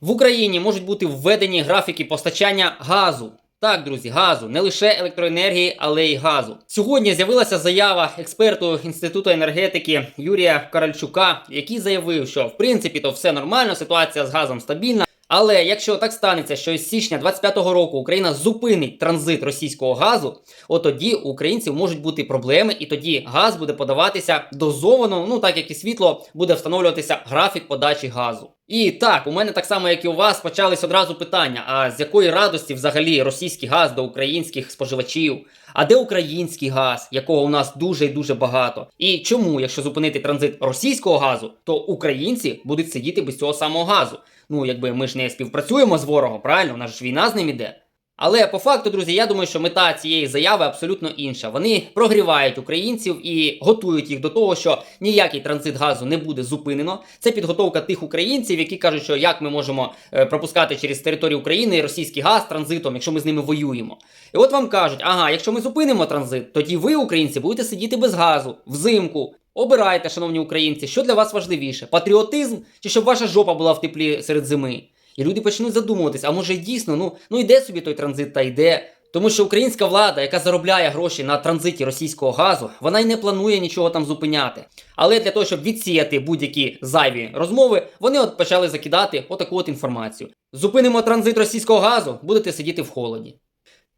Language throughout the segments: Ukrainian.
В Україні можуть бути введені графіки постачання газу. Так, друзі, газу, не лише електроенергії, але й газу. Сьогодні з'явилася заява експерту Інституту енергетики Юрія Каральчука, який заявив, що в принципі то все нормально, ситуація з газом стабільна. Але якщо так станеться, що з січня 25-го року Україна зупинить транзит російського газу, от тоді у українців можуть бути проблеми, і тоді газ буде подаватися дозовано, ну так як і світло буде встановлюватися графік подачі газу. І так, у мене так само, як і у вас, почались одразу питання: а з якої радості взагалі російський газ до українських споживачів? А де український газ, якого у нас дуже і дуже багато? І чому, якщо зупинити транзит російського газу, то українці будуть сидіти без цього самого газу? Ну, якби ми ж не співпрацюємо з ворогом, правильно? У нас ж війна з ним іде. Але по факту, друзі, я думаю, що мета цієї заяви абсолютно інша. Вони прогрівають українців і готують їх до того, що ніякий транзит газу не буде зупинено. Це підготовка тих українців, які кажуть, що як ми можемо е, пропускати через територію України російський газ транзитом, якщо ми з ними воюємо. І от вам кажуть, ага, якщо ми зупинимо транзит, тоді ви, українці, будете сидіти без газу взимку. Обирайте, шановні українці, що для вас важливіше: патріотизм чи щоб ваша жопа була в теплі серед зими? І люди почнуть задумуватись, а може дійсно, ну, ну йде собі той транзит та йде. Тому що українська влада, яка заробляє гроші на транзиті російського газу, вона й не планує нічого там зупиняти. Але для того, щоб відсіяти будь-які зайві розмови, вони от почали закидати отаку от інформацію. Зупинимо транзит російського газу, будете сидіти в холоді.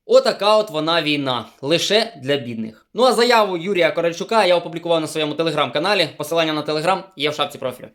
Отака от вона війна, лише для бідних. Ну а заяву Юрія Корольчука я опублікував на своєму телеграм-каналі. Посилання на телеграм є в шапці профілю.